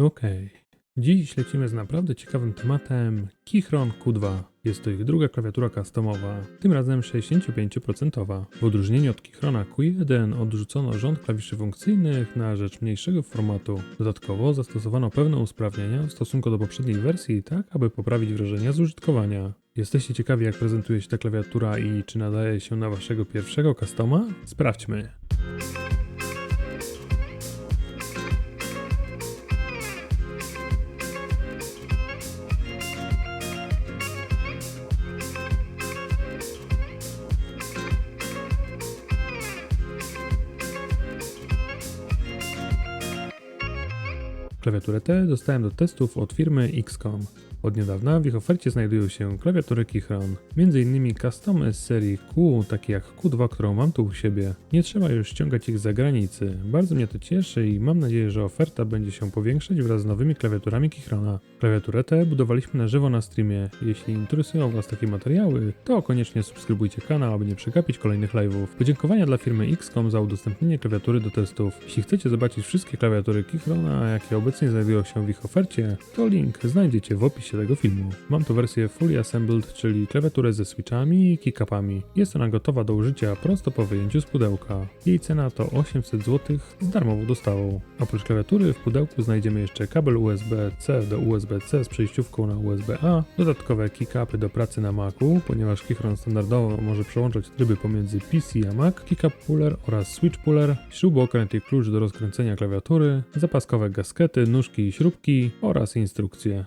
Okej. Dziś lecimy z naprawdę ciekawym tematem Kichron Q2. Jest to ich druga klawiatura customowa, tym razem 65%. W odróżnieniu od Kichrona Q1 odrzucono rząd klawiszy funkcyjnych na rzecz mniejszego formatu. Dodatkowo zastosowano pewne usprawnienia w stosunku do poprzedniej wersji, tak aby poprawić wrażenia z użytkowania. Jesteście ciekawi jak prezentuje się ta klawiatura i czy nadaje się na waszego pierwszego customa? Sprawdźmy. Klawiaturę tę dostałem do testów od firmy XCOM. Od niedawna w ich ofercie znajdują się klawiatury Kichron, m.in. customy z serii Q, takie jak Q2, którą mam tu u siebie. Nie trzeba już ściągać ich z zagranicy. Bardzo mnie to cieszy i mam nadzieję, że oferta będzie się powiększać wraz z nowymi klawiaturami Kichrona. Klawiaturę tę budowaliśmy na żywo na streamie. Jeśli interesują Was takie materiały, to koniecznie subskrybujcie kanał, aby nie przegapić kolejnych live'ów. Podziękowania dla firmy XCOM za udostępnienie klawiatury do testów. Jeśli chcecie zobaczyć wszystkie klawiatury Kichrona, jakie obecnie znajdują się w ich ofercie, to link znajdziecie w opisie tego filmu. Mam tu wersję fully assembled, czyli klawiaturę ze switchami i kickupami. Jest ona gotowa do użycia prosto po wyjęciu z pudełka. Jej cena to 800 zł z darmową dostawą. Oprócz klawiatury w pudełku znajdziemy jeszcze kabel USB-C do USB-C z przejściówką na USB-A, dodatkowe kickupy do pracy na Macu, ponieważ Kichron standardowo może przełączać tryby pomiędzy PC a Mac, kickup puller oraz switch puller, śrubokręt i klucz do rozkręcenia klawiatury, zapaskowe gaskety, nóżki i śrubki oraz instrukcje.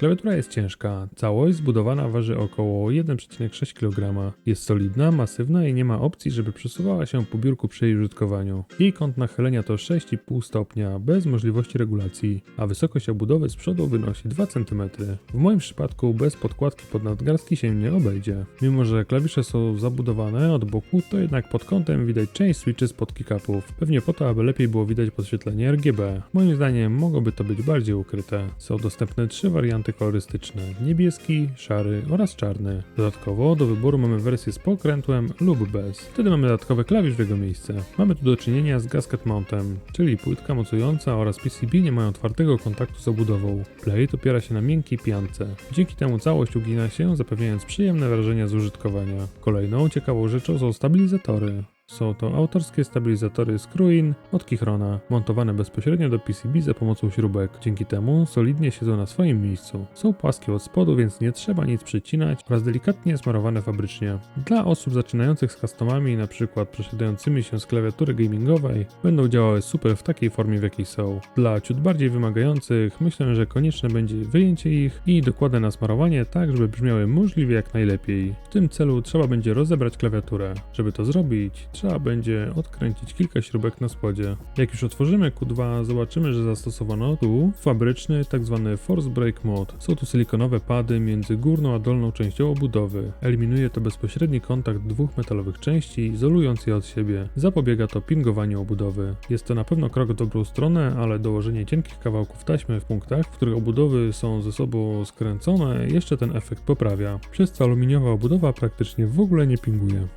Klawiatura jest ciężka. Całość zbudowana waży około 1,6 kg. Jest solidna, masywna i nie ma opcji, żeby przesuwała się po biurku przy jej użytkowaniu. Jej kąt nachylenia to 6,5 stopnia, bez możliwości regulacji, a wysokość obudowy z przodu wynosi 2 cm. W moim przypadku bez podkładki pod nadgarstki się nie obejdzie. Mimo, że klawisze są zabudowane od boku, to jednak pod kątem widać część switchy spod kickupów. Pewnie po to, aby lepiej było widać podświetlenie RGB. Moim zdaniem mogłoby to być bardziej ukryte. Są dostępne trzy warianty kolorystyczne: niebieski, szary oraz czarny. Dodatkowo do wyboru mamy wersję z pokrętłem lub bez. Wtedy mamy dodatkowy klawisz w jego miejsce. Mamy tu do czynienia z gasket mountem, czyli płytka mocująca oraz PCB nie mają twardego kontaktu z obudową. Plate opiera się na miękkiej piance. Dzięki temu całość ugina się, zapewniając przyjemne wrażenia z użytkowania. Kolejną ciekawą rzeczą są stabilizatory. Są to autorskie stabilizatory Screwin od Kichrona, montowane bezpośrednio do PCB za pomocą śrubek. Dzięki temu solidnie siedzą na swoim miejscu. Są płaskie od spodu, więc nie trzeba nic przycinać oraz delikatnie smarowane fabrycznie. Dla osób zaczynających z customami, przykład przesiadającymi się z klawiatury gamingowej, będą działały super w takiej formie, w jakiej są. Dla ciut bardziej wymagających myślę, że konieczne będzie wyjęcie ich i dokładne nasmarowanie tak, żeby brzmiały możliwie jak najlepiej. W tym celu trzeba będzie rozebrać klawiaturę. Żeby to zrobić, trzeba będzie odkręcić kilka śrubek na spodzie. Jak już otworzymy Q2, zobaczymy, że zastosowano tu fabryczny tzw. force break mode. Są tu silikonowe pady między górną a dolną częścią obudowy. Eliminuje to bezpośredni kontakt dwóch metalowych części, izolując je od siebie. Zapobiega to pingowaniu obudowy. Jest to na pewno krok w dobrą stronę, ale dołożenie cienkich kawałków taśmy w punktach, w których obudowy są ze sobą skręcone, jeszcze ten efekt poprawia. Przez co aluminiowa obudowa praktycznie w ogóle nie pinguje.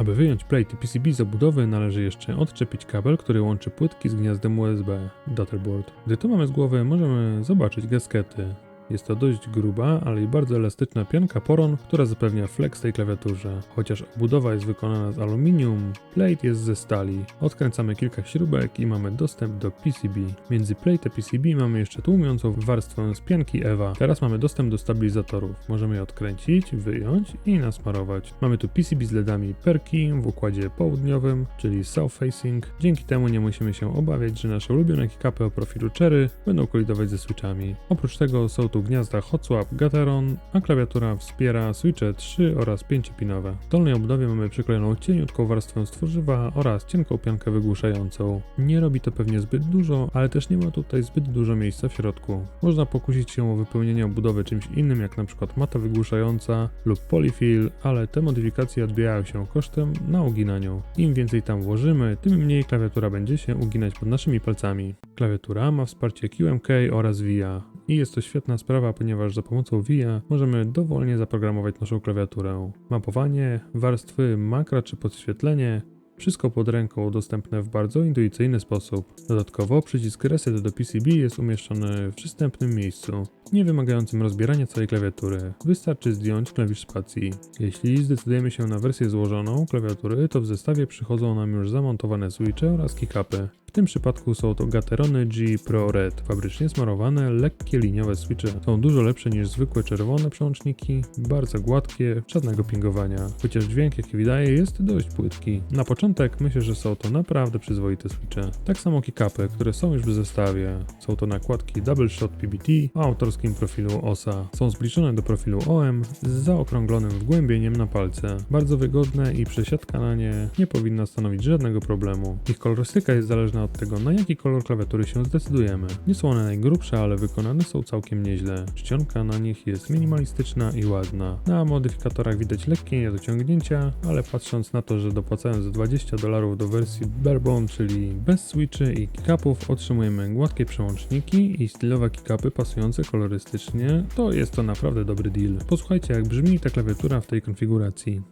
Aby wyjąć plate PCB z obudowy należy jeszcze odczepić kabel, który łączy płytki z gniazdem USB, Datterboard. Gdy to mamy z głowy, możemy zobaczyć gaskety. Jest to dość gruba, ale i bardzo elastyczna pianka poron, która zapewnia flex tej klawiaturze. Chociaż obudowa jest wykonana z aluminium, plate jest ze stali. Odkręcamy kilka śrubek i mamy dostęp do PCB. Między plate a PCB mamy jeszcze tłumiącą warstwę z pianki EVA. Teraz mamy dostęp do stabilizatorów. Możemy je odkręcić, wyjąć i nasmarować. Mamy tu PCB z LEDami Perki w układzie południowym, czyli South Facing. Dzięki temu nie musimy się obawiać, że nasze ulubione kickupy o profilu Cherry będą kolidować ze switchami. Oprócz tego są tu gniazda Hotswap Gateron, a klawiatura wspiera switche 3 oraz 5-pinowe. W dolnej obudowie mamy przyklejoną cieniutką warstwę z tworzywa oraz cienką piankę wygłuszającą. Nie robi to pewnie zbyt dużo, ale też nie ma tutaj zbyt dużo miejsca w środku. Można pokusić się o wypełnienie obudowy czymś innym, jak przykład mata wygłuszająca lub polyfill, ale te modyfikacje odbijają się kosztem na uginaniu. Im więcej tam włożymy, tym mniej klawiatura będzie się uginać pod naszymi palcami. Klawiatura ma wsparcie QMK oraz VIA i jest to świetna sprawa, ponieważ za pomocą VIA możemy dowolnie zaprogramować naszą klawiaturę. Mapowanie, warstwy, makra czy podświetlenie, Wszystko pod ręką dostępne w bardzo intuicyjny sposób. Dodatkowo przycisk Reset do PCB jest umieszczony w przystępnym miejscu, nie wymagającym rozbierania całej klawiatury. Wystarczy zdjąć klawisz spacji. Jeśli zdecydujemy się na wersję złożoną klawiatury, to w zestawie przychodzą nam już zamontowane switche oraz kickupy. W tym przypadku są to Gaterony G Pro Red, fabrycznie smarowane, lekkie liniowe switche. Są dużo lepsze niż zwykłe czerwone przełączniki, bardzo gładkie, żadnego pingowania. Chociaż dźwięk jaki wydaje jest dość płytki. Na początek myślę, że są to naprawdę przyzwoite switche. Tak samo kickupy, które są już w zestawie. Są to nakładki Double Shot PBT o profilu OSA. Są zbliżone do profilu OM z zaokrąglonym wgłębieniem na palce. Bardzo wygodne i przesiadka na nie nie powinna stanowić żadnego problemu. Ich kolorystyka jest zależna od tego, na jaki kolor klawiatury się zdecydujemy. Nie są one najgrubsze, ale wykonane są całkiem nieźle. Czcionka na nich jest minimalistyczna i ładna. Na modyfikatorach widać lekkie niedociągnięcia, ale patrząc na to, że dopłacając 20 dolarów do wersji barebone, czyli bez switchy i kickupów, otrzymujemy gładkie przełączniki i stylowe kickupy pasujące kolorystycznie, to jest to naprawdę dobry deal. Posłuchajcie jak brzmi ta klawiatura w tej konfiguracji.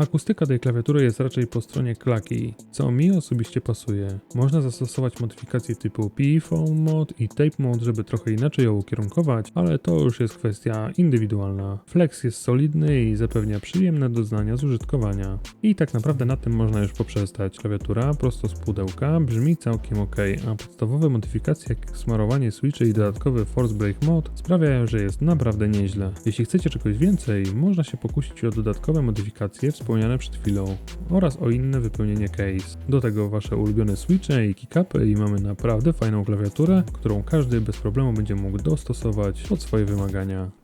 Akustyka tej klawiatury jest raczej po stronie klaki, co mi osobiście pasuje. Można zastosować modyfikacje typu P-Foam Mod i Tape Mod, żeby trochę inaczej ją ukierunkować, ale to już jest kwestia indywidualna. Flex jest solidny i zapewnia przyjemne doznania z użytkowania. I tak naprawdę na tym można już poprzestać. Klawiatura prosto z pudełka brzmi całkiem ok, a podstawowe modyfikacje jak smarowanie switchy i dodatkowy Force Break Mod sprawiają, że jest naprawdę nieźle. Jeśli chcecie czegoś więcej, można się pokusić o dodatkowe modyfikacje wspomniane przed chwilą oraz o inne wypełnienie case. Do tego wasze ulubione switche i kickupy i mamy naprawdę fajną klawiaturę, którą każdy bez problemu będzie mógł dostosować pod swoje wymagania.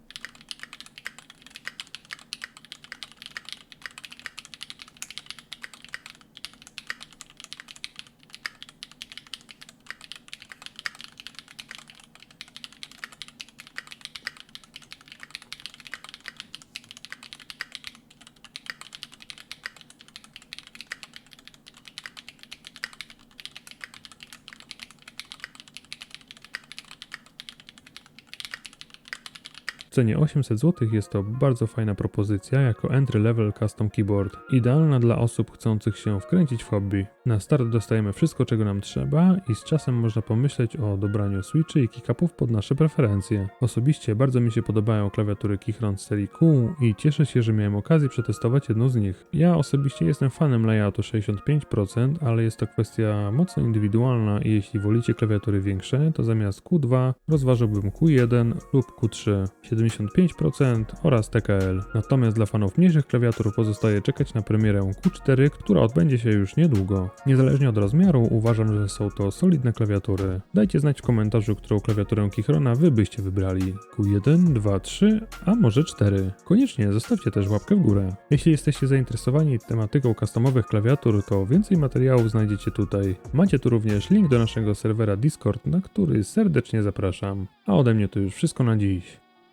Cenie 800 zł jest to bardzo fajna propozycja jako entry level custom keyboard, idealna dla osób chcących się wkręcić w hobby. Na start dostajemy wszystko czego nam trzeba i z czasem można pomyśleć o dobraniu switchy i kickupów pod nasze preferencje. Osobiście bardzo mi się podobają klawiatury Keychron z serii Q i cieszę się, że miałem okazję przetestować jedną z nich. Ja osobiście jestem fanem layoutu 65%, ale jest to kwestia mocno indywidualna i jeśli wolicie klawiatury większe, to zamiast Q2 rozważyłbym Q1 lub Q3 75% oraz TKL. Natomiast dla fanów mniejszych klawiatur pozostaje czekać na premierę Q4, która odbędzie się już niedługo. Niezależnie od rozmiaru uważam, że są to solidne klawiatury. Dajcie znać w komentarzu, którą klawiaturę Keychrona wy byście wybrali. Q1, 2, 3, a może 4. Koniecznie zostawcie też łapkę w górę. Jeśli jesteście zainteresowani tematyką customowych klawiatur, to więcej materiałów znajdziecie tutaj. Macie tu również link do naszego serwera Discord, na który serdecznie zapraszam. A ode mnie to już wszystko na dziś.